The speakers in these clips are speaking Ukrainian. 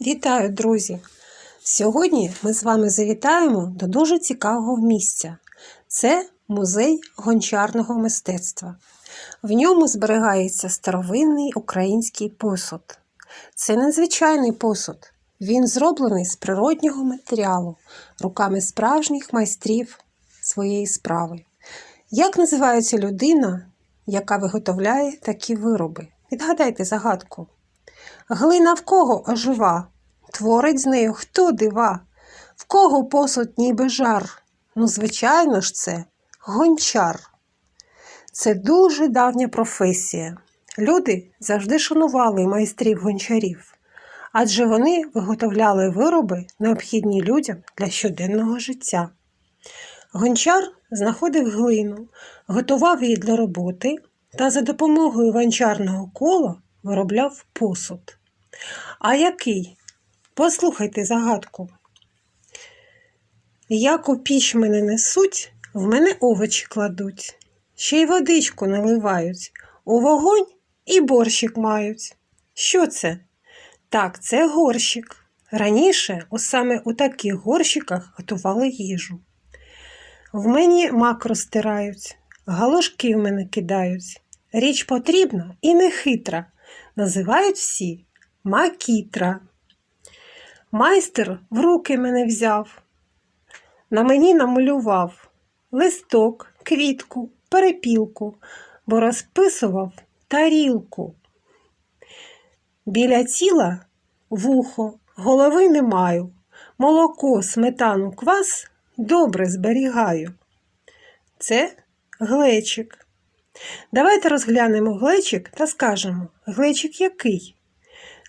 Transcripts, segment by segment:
Вітаю, друзі! Сьогодні ми з вами завітаємо до дуже цікавого місця. Це музей гончарного мистецтва. В ньому зберігається старовинний український посуд. Це незвичайний посуд. Він зроблений з природнього матеріалу, руками справжніх майстрів своєї справи. Як називається людина, яка виготовляє такі вироби? Відгадайте загадку. Глина в кого ожива? Творить з нею хто дива? В кого посуд ніби жар? Ну, звичайно ж, це гончар. Це дуже давня професія. Люди завжди шанували майстрів гончарів, адже вони виготовляли вироби, необхідні людям для щоденного життя. Гончар знаходив глину, готував її для роботи та за допомогою гончарного кола виробляв посуд. А який? Послухайте загадку. Як у піч мене несуть, в мене овочі кладуть, ще й водичку наливають, у вогонь і борщик мають. Що це? Так, це горщик. Раніше саме у таких горщиках готували їжу. В мені мак розтирають, галушки в мене кидають. Річ потрібна і не хитра. Називають всі макітра. Майстер в руки мене взяв, на мені намалював листок, квітку, перепілку, бо розписував тарілку. Біля тіла вухо, голови не маю, молоко, сметану, квас добре зберігаю. Це глечик. Давайте розглянемо глечик та скажемо, глечик який?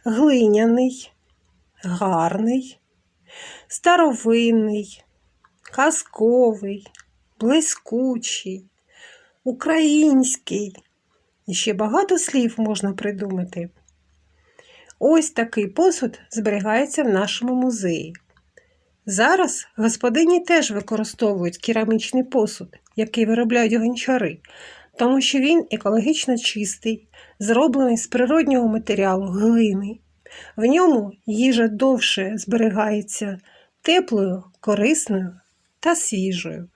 Глиняний, гарний, старовинний, казковий, блискучий, український. І ще багато слів можна придумати. Ось такий посуд зберігається в нашому музеї. Зараз господині теж використовують керамічний посуд, який виробляють гончари, тому що він екологічно чистий, зроблений з природнього матеріалу глини. В ньому їжа довше зберігається теплою, корисною та свіжою.